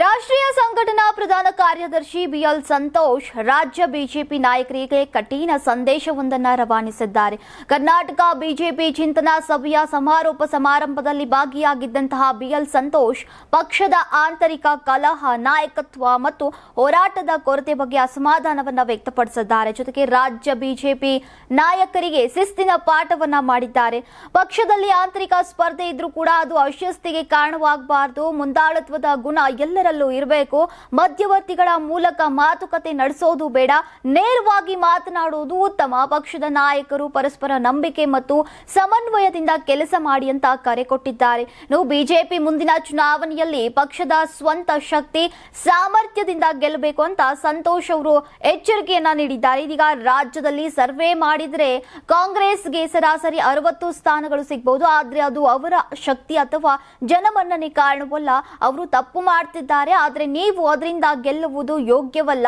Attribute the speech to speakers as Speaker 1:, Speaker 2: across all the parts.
Speaker 1: ರಾಷ್ಟ್ರೀಯ ಸಂಘಟನಾ ಪ್ರಧಾನ ಕಾರ್ಯದರ್ಶಿ ಬಿಎಲ್ ಸಂತೋಷ್ ರಾಜ್ಯ ಬಿಜೆಪಿ ನಾಯಕರಿಗೆ ಕಠಿಣ ಸಂದೇಶವೊಂದನ್ನು ರವಾನಿಸಿದ್ದಾರೆ. ಕರ್ನಾಟಕ ಬಿಜೆಪಿ ಚಿಂತನಾ ಸಭೆಯ ಸಮಾರೋಪ ಸಮಾರಂಭದಲ್ಲಿ ಭಾಗಿಯಾಗಿದ್ದಂತಹ ಬಿಎಲ್ ಸಂತೋಷ್ ಪಕ್ಷದ ಆಂತರಿಕ ಕಲಹ, ನಾಯಕತ್ವ ಮತ್ತು ಹೋರಾಟದ ಕೊರತೆ ಬಗ್ಗೆ ಅಸಮಾಧಾನವನ್ನು ವ್ಯಕ್ತಪಡಿಸಿದ್ದಾರೆ. ಜೊತೆಗೆ ರಾಜ್ಯ ಬಿಜೆಪಿ ನಾಯಕರಿಗೆ ಶಿಸ್ತಿನ ಪಾಠವನ್ನ ಮಾಡಿದ್ದಾರೆ. ಪಕ್ಷದಲ್ಲಿ ಆಂತರಿಕ ಸ್ಪರ್ಧೆ ಇದ್ರೂ ಕೂಡ ಅದು ಅಶಿಸ್ತಿಗೆ ಕಾರಣವಾಗಬಾರದು. ಮುಂದಾಳತ್ವದ ಗುಣ ಎಲ್ಲರಲ್ಲೂ ಇರಬೇಕು. ಮಧ್ಯವರ್ತಿಗಳ ಮೂಲಕ ಮಾತುಕತೆ ನಡೆಸೋದು ಬೇಡ. ನೇರವಾಗಿ ಮಾತನಾಡುವುದು ಉತ್ತಮ. ಪಕ್ಷದ ನಾಯಕರು ಪರಸ್ಪರ ನಂಬಿಕೆ ಮತ್ತು ಸಮನ್ವಯದಿಂದ ಕೆಲಸ ಮಾಡಿ ಅಂತ ಕರೆ ಕೊಟ್ಟಿದ್ದಾರೆ. ಬಿಜೆಪಿ ಮುಂದಿನ ಚುನಾವಣೆಯಲ್ಲಿ ಪಕ್ಷದ ಸ್ವಂತ ಶಕ್ತಿ ಸಾಮರ್ಥ್ಯದಿಂದ ಗೆಲ್ಲಬೇಕು ಅಂತ ಸಂತೋಷ್ ಅವರು ಎಚ್ಚರಿಕೆಯನ್ನ ನೀಡಿದ್ದಾರೆ. ಇದೀಗ ರಾಜ್ಯದಲ್ಲಿ ಸರ್ವೆ ಮಾಡಿದ್ರೆ ಕಾಂಗ್ರೆಸ್ಗೆ ಸರಾಸರಿ ಅರವತ್ತು ಸ್ಥಾನಗಳು ಸಿಗಬಹುದು ಆದ್ರೆ ಅದು ಅವರ ಶಕ್ತಿ ಅಥವಾ ಜನಮನ್ನಣೆ ಕಾರಣವಲ್ಲ. ಅವರು ತಪ್ಪು ಮಾಡ್ತಿದ್ದಾರೆ. ಆದ್ರೆ ನೀವು ಅದರಿಂದ ಗೆಲ್ಲುವುದು ಯೋಗ್ಯವಲ್ಲ.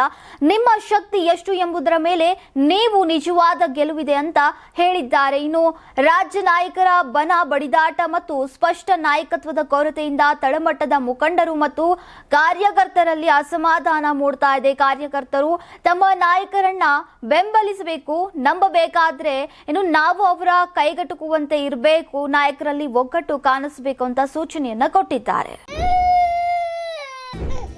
Speaker 1: ನಿಮ್ಮ ಶಕ್ತಿ ಎಷ್ಟು ಎಂಬುದರ ಮೇಲೆ ನೀವು ನಿಜವಾದ ಗೆಲುವಿದೆ ಅಂತ ಹೇಳಿದ್ದಾರೆ. ಇನ್ನು ರಾಜ್ಯ ನಾಯಕರ ಬನ ಬಡಿದಾಟ ಮತ್ತು ಸ್ಪಷ್ಟ ನಾಯಕತ್ವದ ಕೊರತೆಯಿಂದ ತಳಮಟ್ಟದ ಮುಖಂಡರು ಮತ್ತು ಕಾರ್ಯಕರ್ತರಲ್ಲಿ ಅಸಮಾಧಾನ ಮೂಡ್ತಾ ಇದೆ. ಕಾರ್ಯಕರ್ತರು ತಮ್ಮ ನಾಯಕರನ್ನ ಬೆಂಬಲಿಸಬೇಕು, ನಂಬಬೇಕಾದ್ರೆ ಇನ್ನು ನಾವು ಅವರ ಕೈಗೆಟುಕುವಂತೆ ಇರಬೇಕು, ನಾಯಕರಲ್ಲಿ ಒಗ್ಗಟ್ಟು ಕಾಣಿಸಬೇಕು ಅಂತ ಸೂಚನೆಯನ್ನ ಕೊಟ್ಟಿದ್ದಾರೆ.